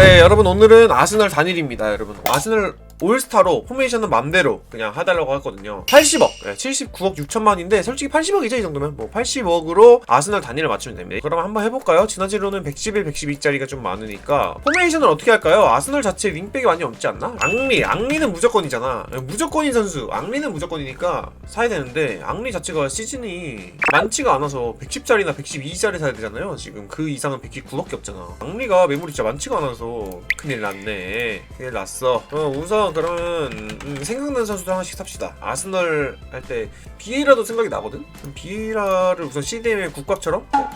네 여러분 오늘은 아스널 단일입니다 여러분. 아스널 올스타로 포메이션은 맘대로 그냥 하달라고 했거든요. 80억. 79억 6천만인데 솔직히 80억이죠 이 정도면? 뭐 80억으로 아스널 단일을 맞추면 됩니다. 그럼 한번 해볼까요? 지난주로는 111, 112짜리가 좀 많으니까 포메이션을 어떻게 할까요? 아스널 자체 윙백이 많이 없지 않나? 앙리. 앙리는 무조건이잖아. 무조건인 선수. 앙리는 무조건이니까 사야 되는데 앙리 자체가 시즌이 많지가 않아서 110짜리나 112짜리 사야 되잖아요. 지금 그 이상은 119밖에 없잖아. 앙리가 매물이 진짜 많지가 않아서 큰일 났네. 큰일 났어. 어, 우선 그러면 음, 생각나는 선수들 하나씩 삽시다 아스널 할 때 비에이라도 생각이 나거든? 그럼 비에이라를 우선 CDM의 국밥처럼 어?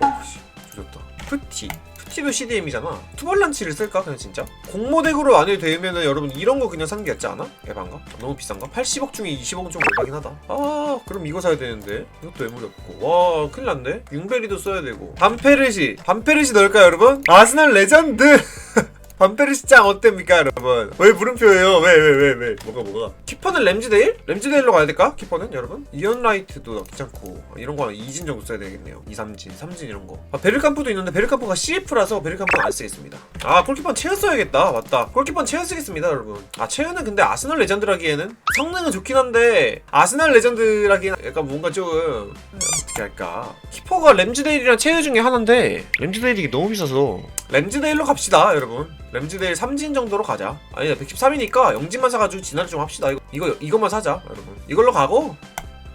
어, 씨, 조졌다 푸티 푸티도 CDM이잖아 투벌란치를 쓸까 그냥 진짜? 공모덱으로 안 해도 되면은 여러분 이런 거 그냥 사는 게 낫지 않아? 에반가? 너무 비싼가? 80억 중에 20억은 좀 오바긴 하다 아 그럼 이거 사야 되는데 이것도 매물이 없고 와 큰일 났네 융베리도 써야 되고 반페르시 반페르시 넣을까요 여러분? 아스널 레전드 반페르시 짱 어땠습니까 여러분? 왜 물음표예요? 왜왜 왜 왜, 뭐가 뭐가? 키퍼는 램즈데일? 램즈데일로 가야 될까? 키퍼는 여러분? 이언 라이트도 괜찮고 이런 거 이진 정도 써야 되겠네요. 2, 3진 3진 이런 거. 아, 베르캄프도 있는데 베르캄프가 CF라서 베르캄프는 안 쓰겠습니다. 아 골키퍼는 체어 써야겠다. 맞다. 골키퍼는 체어 쓰겠습니다 여러분. 아 체어는 근데 아스널 레전드라기에는 성능은 좋긴 한데 아스널 레전드라기에는 약간 뭔가 좀 어떻게 할까? 키퍼가 램즈데일이랑 체어 중에 하나인데 램즈데일이 너무 비싸서 램즈데일로 갑시다 여러분 램즈데일 3진 정도로 가자. 아니 113이니까 영진만 사가지고 진화를 좀 합시다. 이거, 이거 이것만 사자 여러분. 이걸로 가고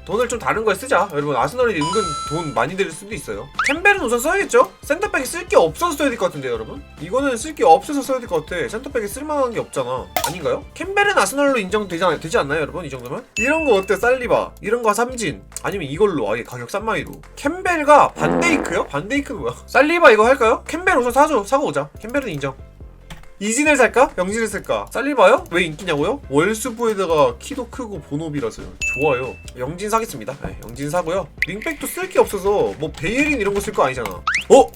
돈을 좀 다른 거에 쓰자. 여러분 아스널이 은근 돈 많이 들 수도 있어요. 캠벨은 우선 써야겠죠? 센터백이 쓸 게 없어서 써야 될 것 같은데 여러분. 이거는 쓸 게 없어서 써야 될 것 같아. 센터백이 쓸만한 게 없잖아. 아닌가요? 캠벨은 아스널로 인정되지 않, 되지 않나요 여러분? 이 정도면? 이런 거 어때? 살리바. 이런 거 삼진. 아니면 이걸로 아예 가격 싼 마이로. 캠벨과 반데이크요? 반데이크는 뭐야? 살리바 이거 할까요? 캠벨 우선 사줘. 사고 오자. 캠벨은 인정 이진을 살까? 영진을 살까? 살리바요? 왜 인기냐고요? 월수부에다가 키도 크고 본업이라서요. 좋아요. 영진 사겠습니다. 네, 영진 사고요. 링백도 쓸 게 없어서 뭐 베이린 이런 거 쓸 거 아니잖아. 어?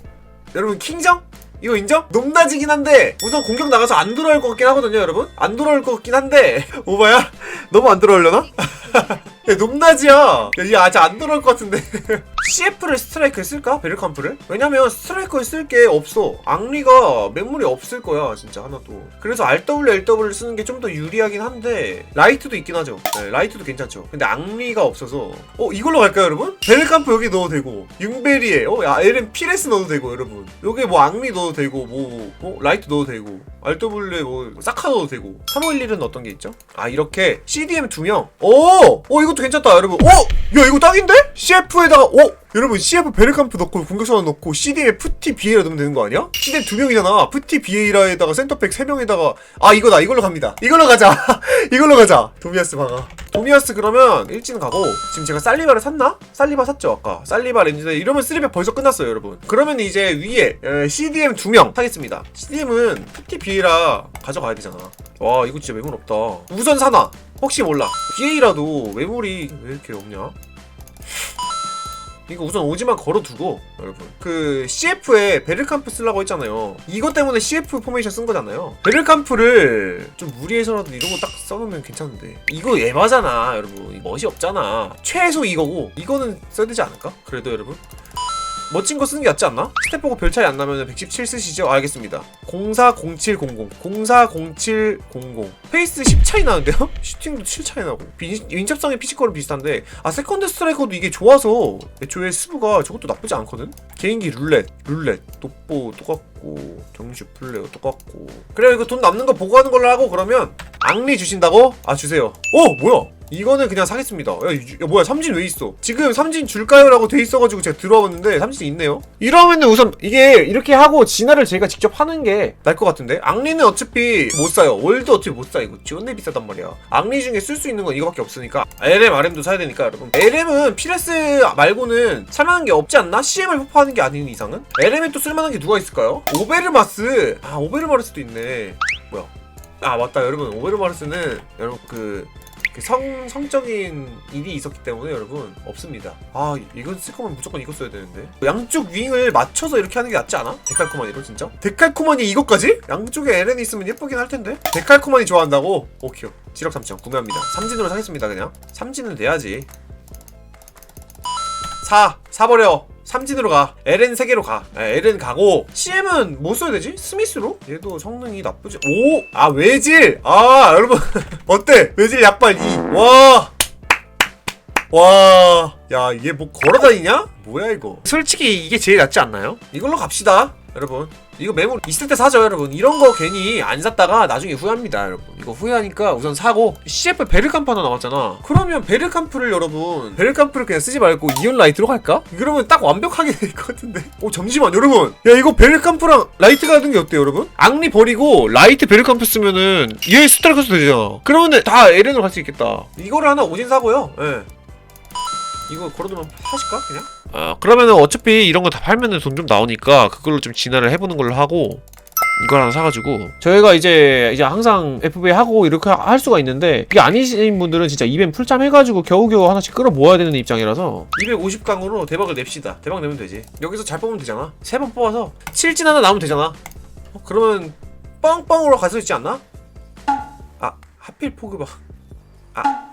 여러분 킹정? 이거 인정? 높낮이긴 한데 우선 공격 나가서 안 돌아올 것 같긴 하거든요 여러분 안 돌아올 것 같긴 한데 오바야? 너무 안 돌아오려나? 야, 높낮이야. 야, 얘 아직 안 돌아올 것 같은데. CF를 스트라이크에 쓸까? 베르캄프를? 왜냐면 스트라이커에 쓸 게 없어. 앙리가 매물이 없을 거야 진짜 하나도 그래서 RW, LW를 쓰는 게 좀 더 유리하긴 한데 라이트도 있긴 하죠. 네, 라이트도 괜찮죠. 근데 앙리가 없어서. 어 이걸로 갈까요 여러분? 베르캄프 여기 넣어도 되고 융베리에 어 야, LM 피레스 넣어도 되고 여러분. 여기 뭐 앙리 넣어도 되고 뭐 어, 라이트 넣어도 되고 RW에 뭐 사카 넣어도 되고 351은 어떤 게 있죠? 아 이렇게 CDM 두명 오! 오 이것도 괜찮다 여러분 오! 야 이거 딱인데? CF에다가 오! 여러분 CF 베르캄프 넣고 공격선언 넣고 CDM에 푸티 비에이라 넣으면 되는 거 아니야? CDM 두 명이잖아. 푸티 비에이라에다가 센터백 세 명에다가 아 이거다. 이걸로 갑니다. 이걸로 가자. 이걸로 가자. 도미아스 방아. 도미아스 그러면 일진 가고 지금 제가 살리바를 샀나? 살리바 샀죠 아까. 살리바 렌즈데 이러면 쓰리백 벌써 끝났어요 여러분. 그러면 이제 위에 에, CDM 두 명 사겠습니다. CDM은 푸티 비에이라 가져가야 되잖아. 와 이거 진짜 매물 없다. 우선 사나 혹시 몰라. 비에이라도 매물이 왜 이렇게 없냐 이거 우선 오지만 걸어두고 여러분. 그 CF에 베를캄프 쓰려고 했잖아요. 이것 때문에 CF 포메이션 쓴 거잖아요. 베를캄프를 좀 무리해서라도 이런 거 딱 써놓으면 괜찮은데. 이거 에바잖아 여러분. 멋이 없잖아. 최소 이거고 이거는 써야 되지 않을까? 그래도 여러분 멋진 거 쓰는 게 낫지 않나? 스텝 보고 별 차이 안 나면 117 쓰시죠? 알겠습니다 040700 040700 페이스 10 차이 나는데요? 슈팅도 7 차이 나고 빈- 민첩성의 피지컬은 비슷한데 아 세컨드 스트라이커도 이게 좋아서 애초에 스브가 저것도 나쁘지 않거든? 개인기 룰렛 룰렛 또뽀 똑같고 정슈 플레어 똑같고 그래 이거 돈 남는 거 보고 하는 걸로 하고 그러면 앙리 주신다고? 아 주세요 오 뭐야 이거는 그냥 사겠습니다. 야, 이- 야, 뭐야 삼진 왜 있어? 지금 삼진 줄까요? 라고 돼 있어가지고 제가 들어와 봤는데 삼진 있네요. 이러면은 우선 이게 이렇게 하고 진화를 제가 직접 하는 게 나을 것 같은데? 앙리는 어차피 못 사요. 월드 어차피 못 사. 이거 존내 비싸단 말이야. 앙리 중에 쓸 수 있는 건 이거밖에 없으니까 LM, RM도 사야 되니까 여러분. LM은 피레스 말고는 살만한 게 없지 않나? CM을 폭파하는 게 아닌 이상은? LM에 또 쓸만한 게 누가 있을까요? 오베르마스. 아 오베르마르스도 있네. 뭐야? 아 맞다 여러분 오베르마르스는 여러분 그 그 성, 성적인 일이 있었기 때문에 여러분 없습니다. 아 이건 쓸 거면 무조건 이거 써야 되는데. 양쪽 윙을 맞춰서 이렇게 하는 게 낫지 않아? 데칼코마니로 진짜? 데칼코마니 이것까지? 양쪽에 LN이 있으면 예쁘긴 할 텐데? 데칼코마니 좋아한다고? 오케이 지력 3천. 구매합니다. 삼진으로 사겠습니다 그냥. 삼진은 돼야지. 사! 사버려 삼진으로 가 LN 3개로 가 예, LN 가고 CM은 뭐 써야 되지? 스미스로? 얘도 성능이 나쁘지 오! 아 외질! 아 여러분 어때? 외질 약발 2 와! 와, 야, 얘 뭐 걸어다니냐? 뭐야, 이거? 솔직히 이게 제일 낫지 않나요? 이걸로 갑시다, 여러분. 이거 메모 있을 때 사죠, 여러분. 이런 거 괜히 안 샀다가 나중에 후회합니다, 여러분. 이거 후회하니까 우선 사고. CF 베르캄프 하나 남았잖아. 그러면 베르캄프를 여러분, 베르캄프를 그냥 쓰지 말고 이온 라이트로 갈까? 그러면 딱 완벽하게 될 것 같은데. 오, 잠시만, 여러분. 야, 이거 베르캄프랑 라이트 가는 게 어때요, 여러분? 앙리 버리고 라이트 베르캄프 쓰면은 얘 스타를 가서 되잖아. 그러면은 다 에렌으로 갈 수 있겠다. 이거를 하나 오진 사고요. 예. 이거 걸어두면 사실까 그냥? 아 그러면은 어차피 이런 거 다 팔면은 돈 좀 나오니까 그걸로 좀 진화를 해보는 걸로 하고 이걸 하나 사가지고. 저희가 이제 이제 항상 FBA 하고 이렇게 하- 할 수가 있는데 이게 아니신 분들은 진짜 이벤 풀참 해가지고 겨우겨우 하나씩 끌어 모아야 되는 입장이라서. 250강으로 대박을 냅시다. 대박 내면 되지. 여기서 잘 뽑으면 되잖아. 세 번 뽑아서 7진 하나 나오면 되잖아. 어, 그러면 뻥뻥으로 갈수 있지 않나? 아 하필 포그바. 아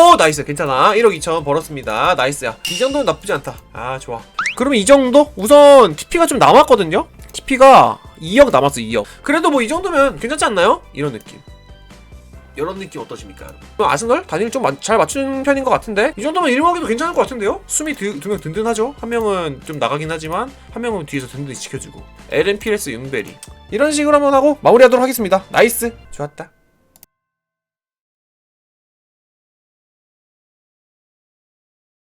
오 나이스. 괜찮아. 1억 2천 벌었습니다. 나이스야 이 정도는 나쁘지 않다. 아 좋아. 그러면 이 정도? 우선 TP가 좀 남았거든요? TP가 2억 남았어 2억. 그래도 뭐 이 정도면 괜찮지 않나요? 이런 느낌. 이런 느낌 어떠십니까? 여러분? 아스널? 단일 좀 잘 맞춘 편인 것 같은데? 이 정도면 1억에도 괜찮을 것 같은데요? 숨이 두명 든든하죠? 한 명은 좀 나가긴 하지만 한 명은 뒤에서 든든히 지켜주고. LNPLS 윤베리. 이런 식으로 한번 하고 마무리하도록 하겠습니다. 나이스. 좋았다